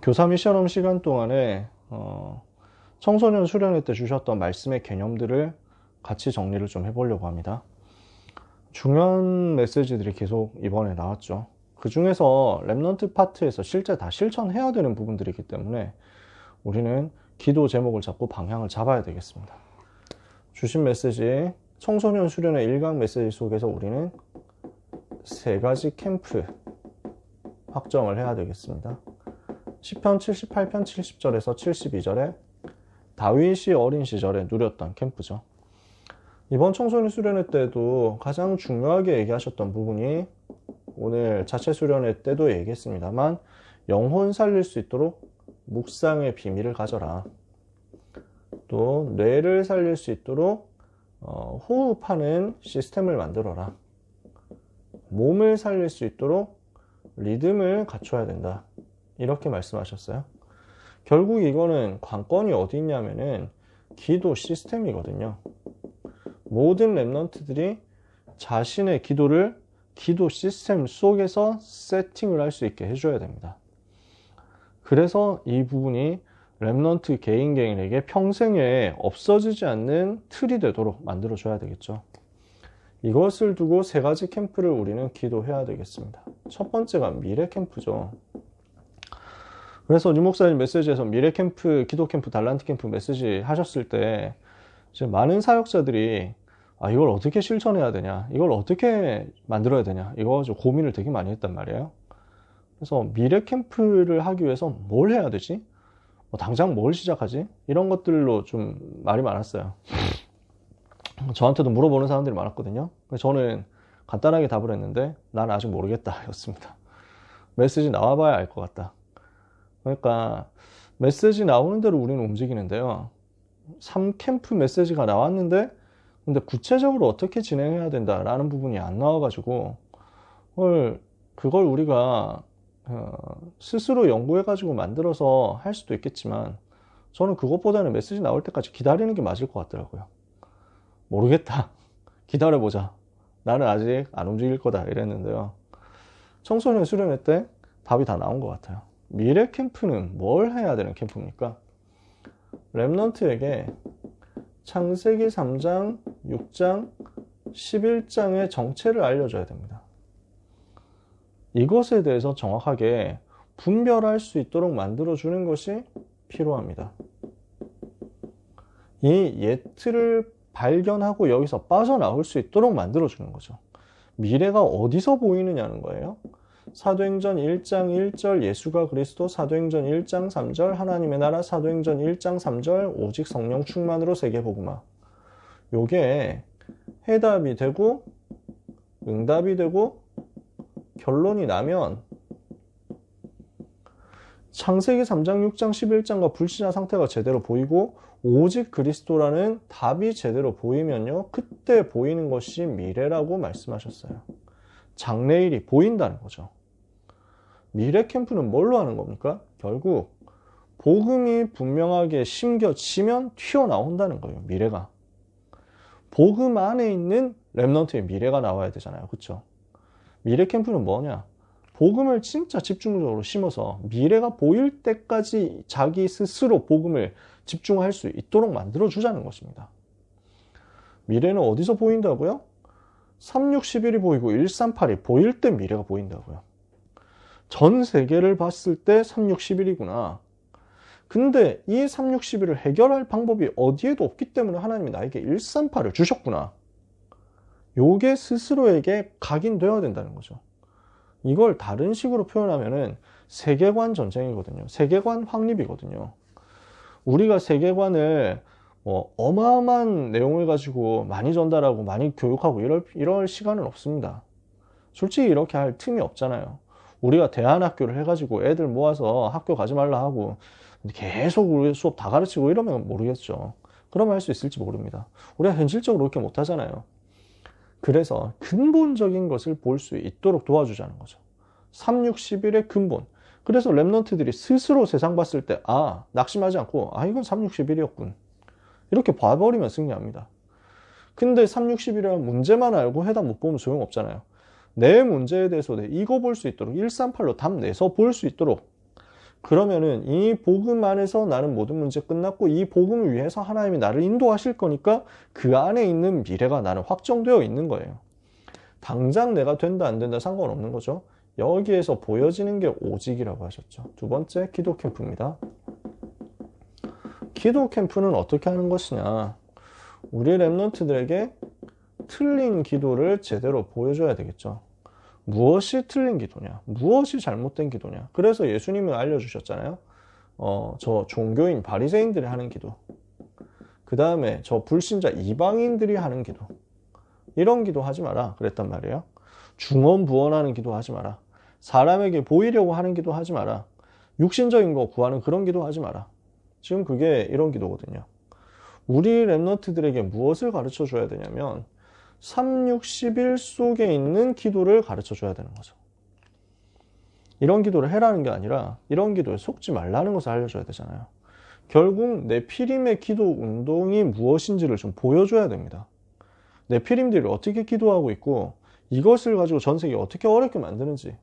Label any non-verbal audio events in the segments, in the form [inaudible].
교사 미션험 시간 동안에 어, 청소년 수련회 때 주셨던 말씀의 개념들을 같이 정리를 좀 해보려고 합니다. 중요한 메시지들이 계속 이번에 나왔죠. 그 중에서 랩넌트 파트에서 실제 다 실천해야 되는 부분들이기 때문에 우리는 기도 제목을 잡고 방향을 잡아야 되겠습니다. 주신 메시지 청소년 수련회 일강 메시지 속에서 우리는 세 가지 캠프 확정을 해야 되겠습니다. 10편 78편 70절에서 72절에 다윗이 어린 시절에 누렸던 캠프죠. 이번 청소년 수련회 때도 가장 중요하게 얘기하셨던 부분이 오늘 자체 수련회 때도 얘기했습니다만 영혼 살릴 수 있도록 묵상의 비밀을 가져라. 또 뇌를 살릴 수 있도록 어, 호흡하는 시스템을 만들어라. 몸을 살릴 수 있도록 리듬을 갖춰야 된다. 이렇게 말씀하셨어요. 결국 이거는 관건이 어디 있냐면은 기도 시스템이거든요. 모든 랩런트들이 자신의 기도를 기도 시스템 속에서 세팅을 할 수 있게 해줘야 됩니다. 그래서 이 부분이 랩넌트 개인 개인에게 평생에 없어지지 않는 틀이 되도록 만들어줘야 되겠죠. 이것을 두고 세 가지 캠프를 우리는 기도해야 되겠습니다. 첫 번째가 미래 캠프죠. 그래서 유 목사님 메시지에서 미래 캠프, 기도 캠프, 달란트 캠프 메시지 하셨을 때 이제 많은 사역자들이 아, 이걸 어떻게 실천해야 되냐, 이걸 어떻게 만들어야 되냐, 이거 좀 고민을 되게 많이 했단 말이에요. 그래서 미래 캠프를 하기 위해서 뭘 해야 되지? 뭐 당장 뭘 시작하지? 이런 것들로 좀 말이 많았어요. 저한테도 물어보는 사람들이 많았거든요. 저는 간단하게 답을 했는데 나는 아직 모르겠다 였습니다. 메시지 나와봐야 알 것 같다. 그러니까 메시지 나오는 대로 우리는 움직이는데요. 3캠프 메시지가 나왔는데 근데 구체적으로 어떻게 진행해야 된다라는 부분이 안 나와가지고 그걸, 그걸 우리가 어, 스스로 연구해가지고 만들어서 할 수도 있겠지만 저는 그것보다는 메시지 나올 때까지 기다리는 게 맞을 것 같더라고요. 모르겠다. [laughs] 기다려보자. 나는 아직 안 움직일 거다. 이랬는데요. 청소년 수련회 때 답이 다 나온 것 같아요. 미래 캠프는 뭘 해야 되는 캠프입니까? 랩넌트에게 창세기 3장, 6장, 11장의 정체를 알려줘야 됩니다. 이것에 대해서 정확하게 분별할 수 있도록 만들어주는 것이 필요합니다. 이 예틀을 발견하고 여기서 빠져나올 수 있도록 만들어주는 거죠. 미래가 어디서 보이느냐는 거예요. 사도행전 1장 1절 예수가 그리스도 사도행전 1장 3절 하나님의 나라 사도행전 1장 3절 오직 성령 충만으로 세계복음화 요게 해답이 되고 응답이 되고 결론이 나면 창세기 3장 6장 11장과 불신자 상태가 제대로 보이고 오직 그리스도라는 답이 제대로 보이면요. 그때 보이는 것이 미래라고 말씀하셨어요. 장래일이 보인다는 거죠. 미래 캠프는 뭘로 하는 겁니까? 결국 복음이 분명하게 심겨지면 튀어나온다는 거예요. 미래가. 복음 안에 있는 랩넌트의 미래가 나와야 되잖아요. 그렇죠? 미래 캠프는 뭐냐? 복음을 진짜 집중적으로 심어서 미래가 보일 때까지 자기 스스로 복음을 집중할 수 있도록 만들어 주자는 것입니다. 미래는 어디서 보인다고요? 3611이 보이고 138이 보일 때 미래가 보인다고요. 전 세계를 봤을 때 3611이구나. 근데 이 3611을 해결할 방법이 어디에도 없기 때문에 하나님이 나에게 138을 주셨구나. 요게 스스로에게 각인되어야 된다는 거죠. 이걸 다른 식으로 표현하면은 세계관 전쟁이거든요. 세계관 확립이거든요. 우리가 세계관을 뭐 어마어마한 내용을 가지고 많이 전달하고 많이 교육하고 이럴, 이럴 시간은 없습니다. 솔직히 이렇게 할 틈이 없잖아요. 우리가 대안학교를 해가지고 애들 모아서 학교 가지 말라 하고 계속 우리 수업 다 가르치고 이러면 모르겠죠. 그러면 할 수 있을지 모릅니다. 우리가 현실적으로 그렇게 못하잖아요. 그래서 근본적인 것을 볼 수 있도록 도와주자는 거죠. 3, 6, 11의 근본. 그래서 랩런트들이 스스로 세상 봤을 때, 아, 낙심하지 않고, 아, 이건 3, 6, 11이었군. 이렇게 봐버리면 승리합니다. 근데 3, 6, 11이라는 문제만 알고 해답 못 보면 소용없잖아요. 내 문제에 대해서 내 이거 볼 수 있도록 138로 답 내서 볼 수 있도록 그러면은 이 복음 안에서 나는 모든 문제 끝났고 이 복음을 위해서 하나님이 나를 인도하실 거니까 그 안에 있는 미래가 나는 확정되어 있는 거예요. 당장 내가 된다 안 된다 상관없는 거죠. 여기에서 보여지는 게 오직이라고 하셨죠. 두 번째 기도 캠프입니다. 기도 캠프는 어떻게 하는 것이냐? 우리 랩런트들에게 틀린 기도를 제대로 보여줘야 되겠죠. 무엇이 틀린 기도냐? 무엇이 잘못된 기도냐? 그래서 예수님은 알려주셨잖아요. 어, 저 종교인 바리새인들이 하는 기도. 그 다음에 저 불신자 이방인들이 하는 기도. 이런 기도 하지 마라. 그랬단 말이에요. 중언부언하는 기도 하지 마라. 사람에게 보이려고 하는 기도 하지 마라. 육신적인 거 구하는 그런 기도 하지 마라. 지금 그게 이런 기도거든요. 우리 랩너트들에게 무엇을 가르쳐 줘야 되냐면 3, 6, 11 속에 있는 기도를 가르쳐 줘야 되는 거죠. 이런 기도를 해라는 게 아니라 이런 기도에 속지 말라는 것을 알려줘야 되잖아요. 결국 내 피림의 기도 운동이 무엇인지를 좀 보여줘야 됩니다. 내 피림들이 어떻게 기도하고 있고 이것을 가지고 전 세계 어떻게 어렵게 만드는지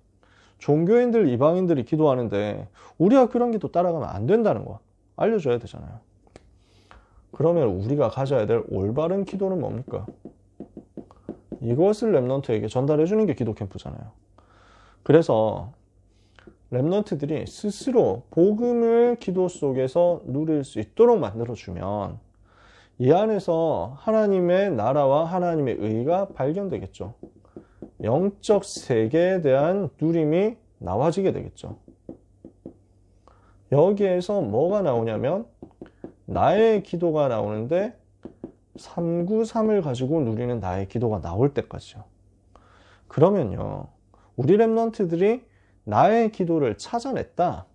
종교인들, 이방인들이 기도하는데 우리가 그런 기도 따라가면 안 된다는 거 알려줘야 되잖아요. 그러면 우리가 가져야 될 올바른 기도는 뭡니까? 이것을 랩넌트에게 전달해 주는 게 기도 캠프잖아요. 그래서 랩넌트들이 스스로 복음을 기도 속에서 누릴 수 있도록 만들어 주면 이 안에서 하나님의 나라와 하나님의 의가 발견되겠죠. 영적 세계에 대한 누림이 나와지게 되겠죠. 여기에서 뭐가 나오냐면 나의 기도가 나오는데 393을 가지고 누리는 나의 기도가 나올 때까지요. 그러면요. 우리 랩런트들이 나의 기도를 찾아냈다.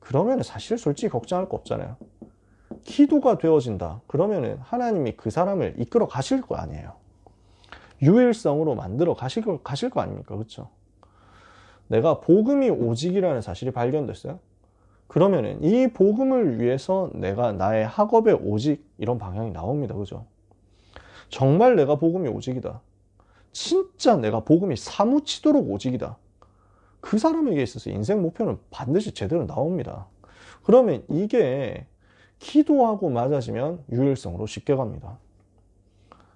그러면 사실 솔직히 걱정할 거 없잖아요. 기도가 되어진다. 그러면은 하나님이 그 사람을 이끌어 가실 거 아니에요. 유일성으로 만들어 가실 거, 가실 거 아닙니까? 그렇죠? 내가 복음이 오직이라는 사실이 발견됐어요. 그러면은 이 복음을 위해서 내가 나의 학업의 오직 이런 방향이 나옵니다. 그죠? 정말 내가 복음이 오직이다. 진짜 내가 복음이 사무치도록 오직이다. 그 사람에게 있어서 인생 목표는 반드시 제대로 나옵니다. 그러면 이게 기도하고 맞아지면 유일성으로 쉽게 갑니다.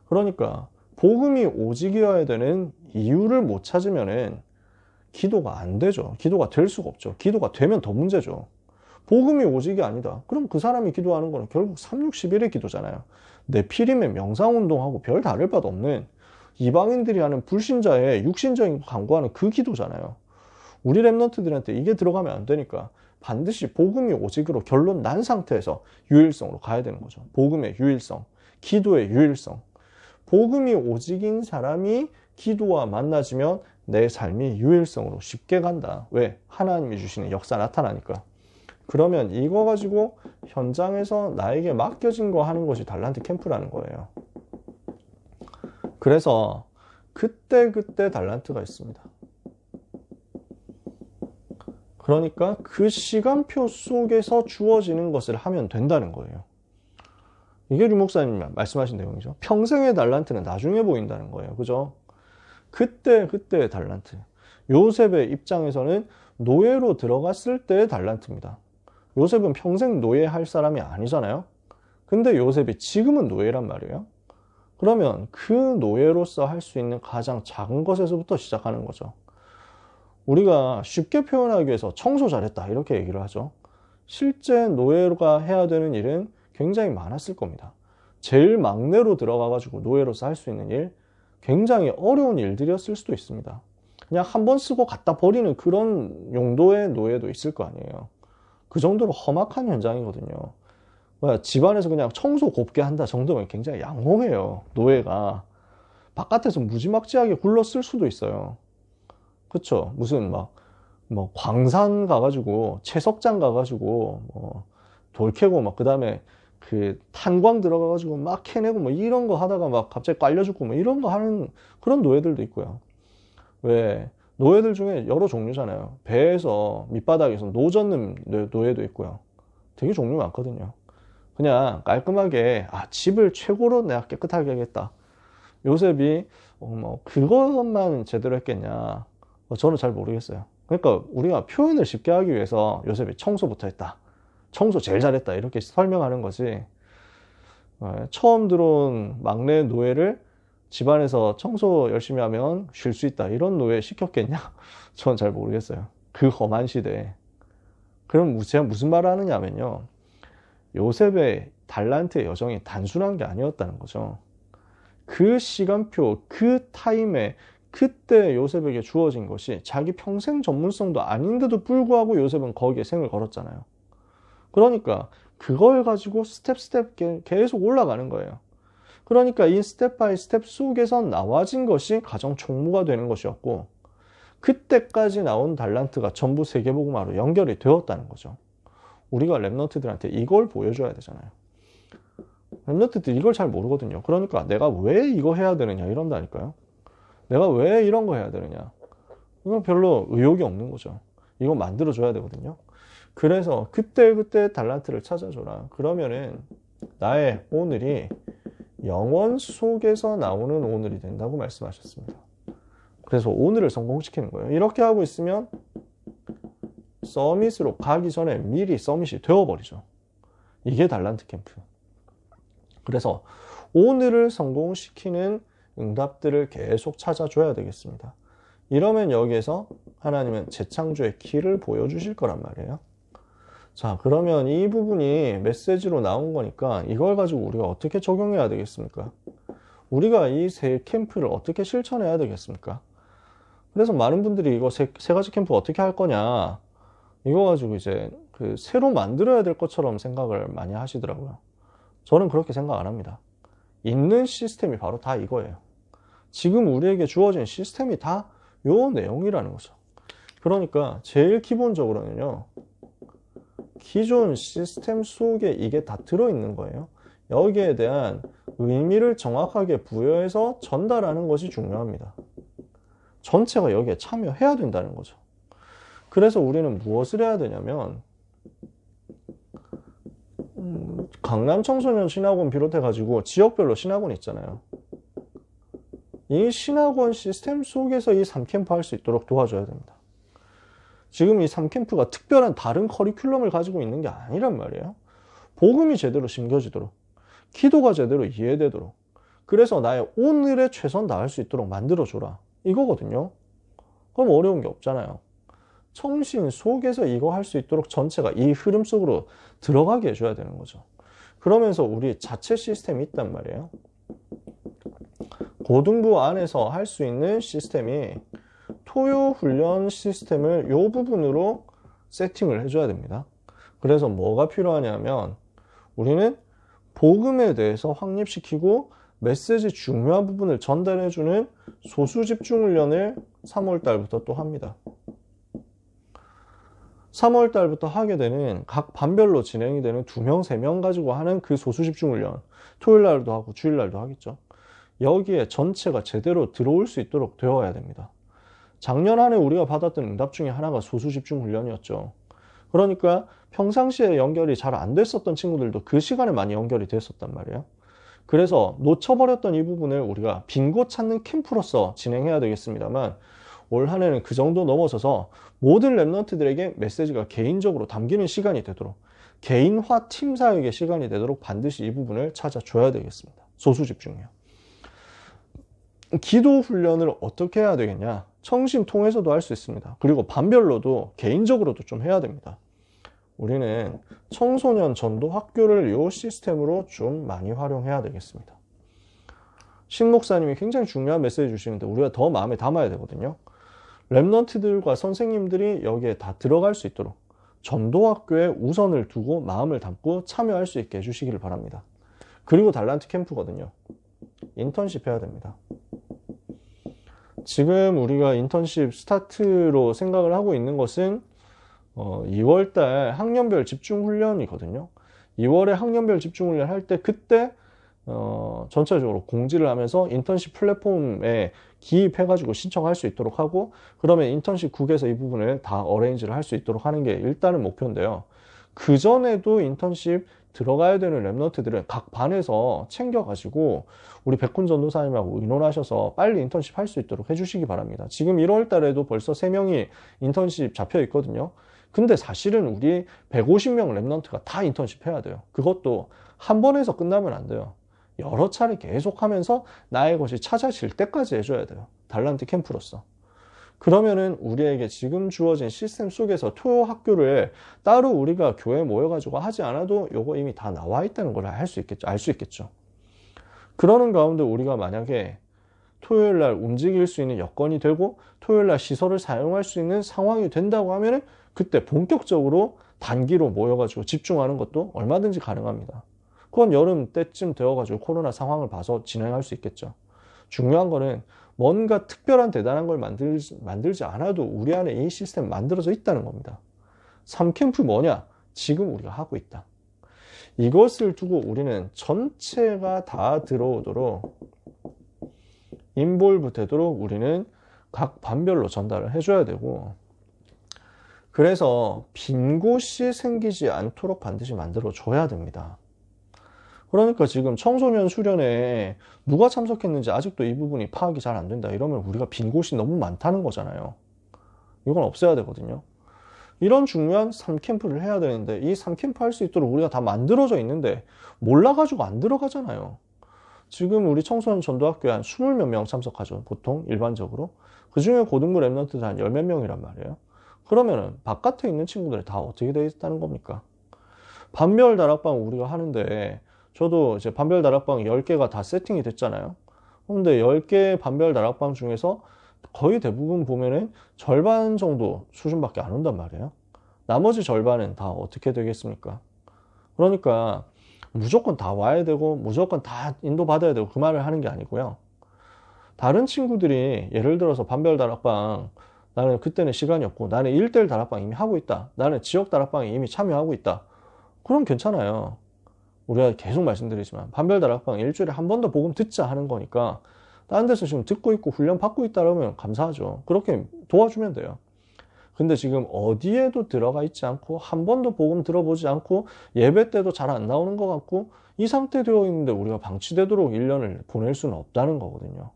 그러니까 복음이 오직이어야 되는 이유를 못 찾으면은 기도가 안 되죠. 기도가 될 수가 없죠. 기도가 되면 더 문제죠. 복음이 오직이 아니다. 그럼 그 사람이 기도하는 거는 결국 3, 6, 11의 기도잖아요. 내 피림의 명상운동하고 별 다를 바도 없는 이방인들이 하는 불신자의 육신적인 강구하는 그 기도잖아요. 우리 랩런트들한테 이게 들어가면 안 되니까 반드시 복음이 오직으로 결론 난 상태에서 유일성으로 가야 되는 거죠. 복음의 유일성, 기도의 유일성. 복음이 오직인 사람이 기도와 만나지면 내 삶이 유일성으로 쉽게 간다. 왜? 하나님이 주시는 역사 나타나니까. 그러면 이거 가지고 현장에서 나에게 맡겨진 거 하는 것이 달란트 캠프라는 거예요. 그래서 그때그때 그때 달란트가 있습니다. 그러니까 그 시간표 속에서 주어지는 것을 하면 된다는 거예요. 이게 류 목사님 말씀하신 내용이죠. 평생의 달란트는 나중에 보인다는 거예요. 그죠? 그때 그때의 달란트. 요셉의 입장에서는 노예로 들어갔을 때의 달란트입니다. 요셉은 평생 노예할 사람이 아니잖아요. 근데 요셉이 지금은 노예란 말이에요. 그러면 그 노예로서 할 수 있는 가장 작은 것에서부터 시작하는 거죠. 우리가 쉽게 표현하기 위해서 청소 잘했다 이렇게 얘기를 하죠. 실제 노예가 해야 되는 일은 굉장히 많았을 겁니다. 제일 막내로 들어가 가지고 노예로서 할 수 있는 일 굉장히 어려운 일들이었을 수도 있습니다. 그냥 한 번 쓰고 갖다 버리는 그런 용도의 노예도 있을 거 아니에요. 그 정도로 험악한 현장이거든요. 집안에서 그냥 청소 곱게 한다 정도면 굉장히 양호해요. 노예가. 바깥에서 무지막지하게 굴렀을 수도 있어요. 그쵸? 무슨 막, 뭐, 광산 가가지고, 채석장 가가지고, 뭐, 돌 캐고, 막, 그 다음에 그 탄광 들어가가지고 막 캐내고 뭐 이런 거 하다가 막 갑자기 깔려 죽고 뭐 이런 거 하는 그런 노예들도 있고요. 왜? 노예들 중에 여러 종류잖아요. 배에서 밑바닥에서 노젓는 노예도 있고요. 되게 종류 많거든요. 그냥 깔끔하게 아 집을 최고로 내가 깨끗하게 하겠다. 요셉이 어, 뭐 그것만 제대로 했겠냐? 어, 저는 잘 모르겠어요. 그러니까 우리가 표현을 쉽게 하기 위해서 요셉이 청소부터 했다. 청소 제일 잘했다. 이렇게 설명하는 거지. 어, 처음 들어온 막내 노예를 집안에서 청소 열심히 하면 쉴 수 있다. 이런 노예 시켰겠냐? [laughs] 전잘 모르겠어요. 그 험한 시대에. 그럼 제가 무슨 말을 하느냐 하면요. 요셉의 달란트의 여정이 단순한 게 아니었다는 거죠. 그 시간표, 그 타임에 그때 요셉에게 주어진 것이 자기 평생 전문성도 아닌데도 불구하고 요셉은 거기에 생을 걸었잖아요. 그러니까 그걸 가지고 스텝 스텝 계속 올라가는 거예요. 그러니까 이 스텝 바이 스텝 속에서 나와진 것이 가정 총무가 되는 것이었고 그때까지 나온 달란트가 전부 세계복음화로 연결이 되었다는 거죠. 우리가 랩너트들한테 이걸 보여줘야 되잖아요. 랩너트들 이걸 잘 모르거든요. 그러니까 내가 왜 이거 해야 되느냐 이런다니까요. 내가 왜 이런 거 해야 되느냐. 이건 별로 의욕이 없는 거죠. 이거 만들어줘야 되거든요. 그래서 그때그때 달란트를 찾아줘라. 그러면은 나의 오늘이 영원 속에서 나오는 오늘이 된다고 말씀하셨습니다. 그래서 오늘을 성공시키는 거예요. 이렇게 하고 있으면 서밋으로 가기 전에 미리 서밋이 되어버리죠. 이게 달란트 캠프. 그래서 오늘을 성공시키는 응답들을 계속 찾아줘야 되겠습니다. 이러면 여기에서 하나님은 재창조의 키를 보여주실 거란 말이에요. 자, 그러면 이 부분이 메시지로 나온 거니까 이걸 가지고 우리가 어떻게 적용해야 되겠습니까? 우리가 이 세 캠프를 어떻게 실천해야 되겠습니까? 그래서 많은 분들이 이거 세, 세 가지 캠프 어떻게 할 거냐, 이거 가지고 이제 그 새로 만들어야 될 것처럼 생각을 많이 하시더라고요. 저는 그렇게 생각 안 합니다. 있는 시스템이 바로 다 이거예요. 지금 우리에게 주어진 시스템이 다 요 내용이라는 거죠. 그러니까 제일 기본적으로는요. 기존 시스템 속에 이게 다 들어있는 거예요. 여기에 대한 의미를 정확하게 부여해서 전달하는 것이 중요합니다. 전체가 여기에 참여해야 된다는 거죠. 그래서 우리는 무엇을 해야 되냐면 음, 강남 청소년 신학원 비롯해 가지고 지역별로 신학원 있잖아요. 이 신학원 시스템 속에서 이 3캠프 할 수 있도록 도와줘야 됩니다. 지금 이 3캠프가 특별한 다른 커리큘럼을 가지고 있는 게 아니란 말이에요. 복음이 제대로 심겨지도록, 기도가 제대로 이해되도록, 그래서 나의 오늘의 최선 다할 수 있도록 만들어줘라. 이거거든요. 그럼 어려운 게 없잖아요. 청신 속에서 이거 할 수 있도록 전체가 이 흐름 속으로 들어가게 해줘야 되는 거죠. 그러면서 우리 자체 시스템이 있단 말이에요. 고등부 안에서 할 수 있는 시스템이 토요 훈련 시스템을 이 부분으로 세팅을 해줘야 됩니다. 그래서 뭐가 필요하냐면 우리는 복음에 대해서 확립시키고 메시지 중요한 부분을 전달해주는 소수 집중 훈련을 3월 달부터 또 합니다. 3월 달부터 하게 되는 각 반별로 진행이 되는 2명, 3명 가지고 하는 그 소수 집중 훈련 토요일 날도 하고 주일 날도 하겠죠. 여기에 전체가 제대로 들어올 수 있도록 되어야 됩니다. 작년 안에 우리가 받았던 응답 중에 하나가 소수 집중 훈련이었죠. 그러니까 평상시에 연결이 잘 안 됐었던 친구들도 그 시간에 많이 연결이 됐었단 말이에요. 그래서 놓쳐버렸던 이 부분을 우리가 빈곳 찾는 캠프로서 진행해야 되겠습니다만 올 한 해는 그 정도 넘어서서 모든 랩런트들에게 메시지가 개인적으로 담기는 시간이 되도록 개인화 팀 사역의 시간이 되도록 반드시 이 부분을 찾아줘야 되겠습니다. 소수 집중이요. 기도 훈련을 어떻게 해야 되겠냐? 청신 통해서도 할 수 있습니다. 그리고 반별로도 개인적으로도 좀 해야 됩니다. 우리는 청소년 전도 학교를 이 시스템으로 좀 많이 활용해야 되겠습니다. 신 목사님이 굉장히 중요한 메시지 주시는데 우리가 더 마음에 담아야 되거든요. 랩런트들과 선생님들이 여기에 다 들어갈 수 있도록 전도학교에 우선을 두고 마음을 담고 참여할 수 있게 해주시기를 바랍니다. 그리고 달란트 캠프거든요. 인턴십 해야 됩니다. 지금 우리가 인턴십 스타트로 생각을 하고 있는 것은 어, 2월달 학년별 집중훈련이거든요. 2월에 학년별 집중훈련 할 때 그때 어, 전체적으로 공지를 하면서 인턴십 플랫폼에 기입해가지고 신청할 수 있도록 하고 그러면 인턴십 국에서 이 부분을 다 어레인지를 할 수 있도록 하는 게 일단은 목표인데요. 그 전에도 인턴십 들어가야 되는 랩런트들을 각 반에서 챙겨가지고 우리 백훈 전도사님하고 의논하셔서 빨리 인턴십 할 수 있도록 해주시기 바랍니다. 지금 1월 달에도 벌써 3명이 인턴십 잡혀 있거든요. 근데 사실은 우리 150명 랩런트가 다 인턴십 해야 돼요. 그것도 한 번에서 끝나면 안 돼요. 여러 차례 계속 하면서 나의 것이 찾아질 때까지 해줘야 돼요. 달란트 캠프로서. 그러면은 우리에게 지금 주어진 시스템 속에서 토요 학교를 따로 우리가 교회 모여가지고 하지 않아도 요거 이미 다 나와 있다는 걸할수 있겠죠. 알 수 있겠죠. 그러는 가운데 우리가 만약에 토요일 날 움직일 수 있는 여건이 되고 토요일 날 시설을 사용할 수 있는 상황이 된다고 하면은 그때 본격적으로 단기로 모여가지고 집중하는 것도 얼마든지 가능합니다. 그건 여름 때쯤 되어가지고 코로나 상황을 봐서 진행할 수 있겠죠. 중요한 거는 뭔가 특별한 대단한 걸 만들지, 만들지 않아도 우리 안에 이 시스템 만들어져 있다는 겁니다. 3캠프 뭐냐? 지금 우리가 하고 있다. 이것을 두고 우리는 전체가 다 들어오도록 인볼브 되도록 우리는 각 반별로 전달을 해줘야 되고 그래서 빈 곳이 생기지 않도록 반드시 만들어 줘야 됩니다. 그러니까 지금 청소년 수련회 누가 참석했는지 아직도 이 부분이 파악이 잘 안 된다. 이러면 우리가 빈 곳이 너무 많다는 거잖아요. 이건 없애야 되거든요. 이런 중요한 3캠프를 해야 되는데 이 3캠프 할 수 있도록 우리가 다 만들어져 있는데 몰라가지고 안 들어가잖아요. 지금 우리 청소년 전도학교에 한 20몇 명 참석하죠. 보통 일반적으로. 그 중에 고등부 랩런트들 한열몇 명이란 말이에요. 그러면은 바깥에 있는 친구들이 다 어떻게 되어 있다는 겁니까? 반별 다락방 우리가 하는데 저도 이제 반별 다락방 10개가 다 세팅이 됐잖아요. 근데 10개 반별 다락방 중에서 거의 대부분 보면은 절반 정도 수준밖에 안 온단 말이에요. 나머지 절반은 다 어떻게 되겠습니까? 그러니까 무조건 다 와야 되고 무조건 다 인도받아야 되고 그 말을 하는 게 아니고요. 다른 친구들이 예를 들어서 반별 다락방 나는 그때는 시간이 없고 나는 1대1 다락방 이미 하고 있다. 나는 지역 다락방에 이미 참여하고 있다. 그럼 괜찮아요. 우리가 계속 말씀드리지만 반별 다락방 일주일에 한 번 더 복음 듣자 하는 거니까 다른 데서 지금 듣고 있고 훈련 받고 있다 그러면 감사하죠. 그렇게 도와주면 돼요. 근데 지금 어디에도 들어가 있지 않고 한 번도 복음 들어보지 않고 예배 때도 잘 안 나오는 것 같고 이 상태 되어 있는데 우리가 방치되도록 1년을 보낼 수는 없다는 거거든요.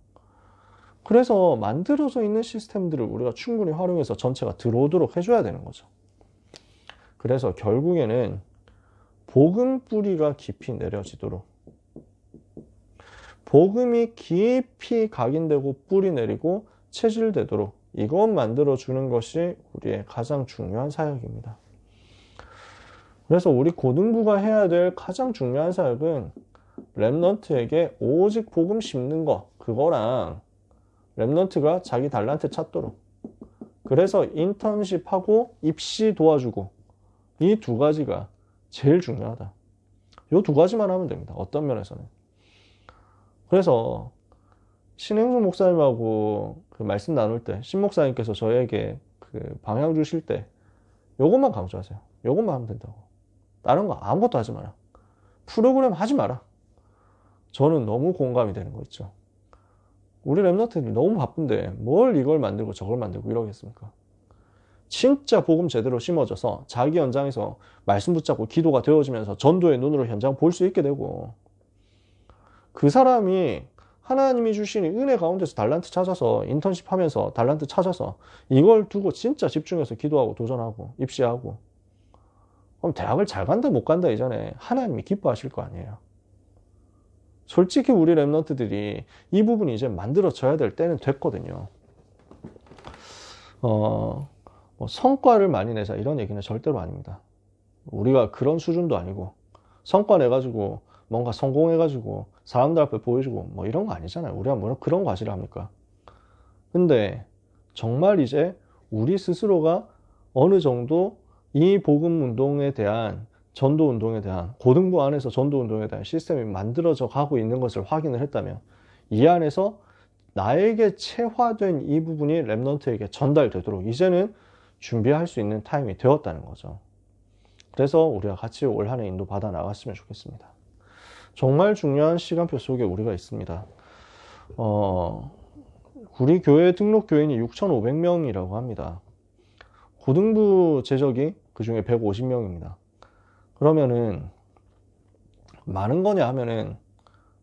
그래서 만들어져 있는 시스템들을 우리가 충분히 활용해서 전체가 들어오도록 해줘야 되는 거죠. 그래서 결국에는 복음 뿌리가 깊이 내려지도록 복음이 깊이 각인되고 뿌리 내리고 체질되도록 이것 만들어 주는 것이 우리의 가장 중요한 사역입니다. 그래서 우리 고등부가 해야 될 가장 중요한 사역은 랩넌트에게 오직 복음 심는 거 그거랑 랩넌트가 자기 달란트 찾도록 그래서 인턴십하고 입시 도와주고 이 두 가지가 제일 중요하다. 요 두 가지만 하면 됩니다. 어떤 면에서는. 그래서 신행수 목사님하고 그 말씀 나눌 때, 신 목사님께서 저에게 그 방향 주실 때, 요것만 강조하세요. 요것만 하면 된다고. 다른 거 아무것도 하지 마라. 프로그램 하지 마라. 저는 너무 공감이 되는 거 있죠. 우리 랩너트들이 너무 바쁜데 뭘 이걸 만들고 저걸 만들고 이러겠습니까? 진짜 복음 제대로 심어져서 자기 현장에서 말씀 붙잡고 기도가 되어지면서 전도의 눈으로 현장 볼 수 있게 되고 그 사람이 하나님이 주신 은혜 가운데서 달란트 찾아서 인턴십 하면서 달란트 찾아서 이걸 두고 진짜 집중해서 기도하고 도전하고 입시하고 그럼 대학을 잘 간다 못 간다 이전에 하나님이 기뻐하실 거 아니에요. 솔직히 우리 랩런트들이 이 부분이 이제 만들어져야 될 때는 됐거든요. 어, 뭐 성과를 많이 내자 이런 얘기는 절대로 아닙니다. 우리가 그런 수준도 아니고 성과 내가지고 뭔가 성공해가지고 사람들 앞에 보여주고 뭐 이런 거 아니잖아요. 우리가 뭐 그런 과실을 합니까? 근데 정말 이제 우리 스스로가 어느 정도 이 복음 운동에 대한 전도 운동에 대한 고등부 안에서 전도 운동에 대한 시스템이 만들어져 가고 있는 것을 확인을 했다면 이 안에서 나에게 체화된 이 부분이 랩넌트에게 전달되도록 이제는 준비할 수 있는 타임이 되었다는 거죠. 그래서 우리가 같이 올 한해 인도 받아 나갔으면 좋겠습니다. 정말 중요한 시간표 속에 우리가 있습니다. 어, 우리 교회 등록 교인이 6,500명이라고 합니다. 고등부 제적이 그 중에 150명입니다. 그러면은 많은 거냐 하면은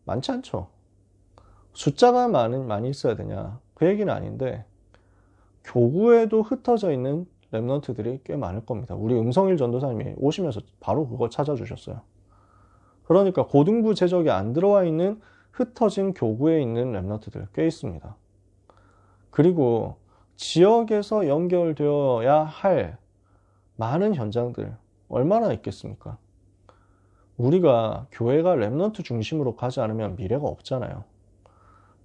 많지 않죠. 숫자가 많은, 많이 있어야 되냐. 그 얘기는 아닌데, 교구에도 흩어져 있는 랩런트들이 꽤 많을 겁니다. 우리 음성일 전도사님이 오시면서 바로 그걸 찾아주셨어요. 그러니까 고등부 제적이 안 들어와 있는 흩어진 교구에 있는 랩런트들 꽤 있습니다. 그리고 지역에서 연결되어야 할 많은 현장들 얼마나 있겠습니까? 우리가 교회가 랩넌트 중심으로 가지 않으면 미래가 없잖아요.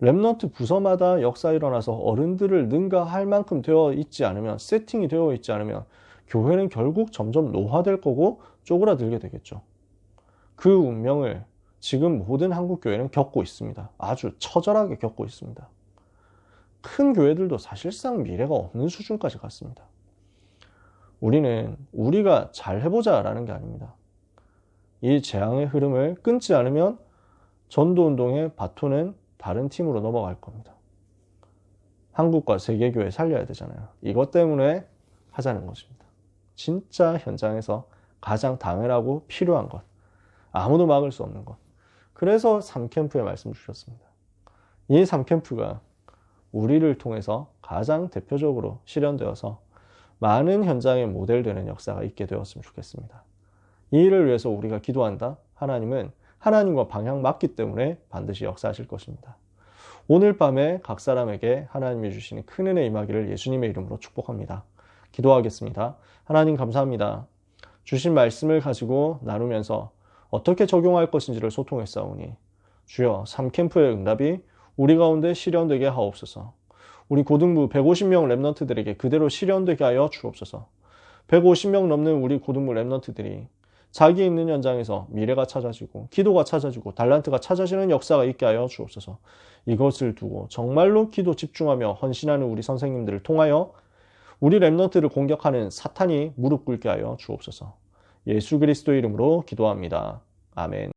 랩넌트 부서마다 역사 일어나서 어른들을 능가할 만큼 되어 있지 않으면 세팅이 되어 있지 않으면 교회는 결국 점점 노화될 거고 쪼그라들게 되겠죠. 그 운명을 지금 모든 한국 교회는 겪고 있습니다. 아주 처절하게 겪고 있습니다. 큰 교회들도 사실상 미래가 없는 수준까지 갔습니다. 우리는 우리가 잘 해보자 라는 게 아닙니다. 이 재앙의 흐름을 끊지 않으면 전도운동의 바톤은 다른 팀으로 넘어갈 겁니다. 한국과 세계교회 살려야 되잖아요. 이것 때문에 하자는 것입니다. 진짜 현장에서 가장 당연하고 필요한 것. 아무도 막을 수 없는 것. 그래서 3캠프에 말씀 주셨습니다. 이 3캠프가 우리를 통해서 가장 대표적으로 실현되어서 많은 현장에 모델되는 역사가 있게 되었으면 좋겠습니다. 이 일을 위해서 우리가 기도한다. 하나님은 하나님과 방향 맞기 때문에 반드시 역사하실 것입니다. 오늘 밤에 각 사람에게 하나님이 주시는 큰 은혜 임하기를 예수님의 이름으로 축복합니다. 기도하겠습니다. 하나님 감사합니다. 주신 말씀을 가지고 나누면서 어떻게 적용할 것인지를 소통했사오니 주여 3캠프의 응답이 우리 가운데 실현되게 하옵소서. 우리 고등부 150명 랩런트들에게 그대로 실현되게 하여 주옵소서. 150명 넘는 우리 고등부 랩런트들이 자기 있는 현장에서 미래가 찾아지고 기도가 찾아지고 달란트가 찾아지는 역사가 있게 하여 주옵소서. 이것을 두고 정말로 기도 집중하며 헌신하는 우리 선생님들을 통하여 우리 랩런트를 공격하는 사탄이 무릎 꿇게 하여 주옵소서. 예수 그리스도 이름으로 기도합니다. 아멘.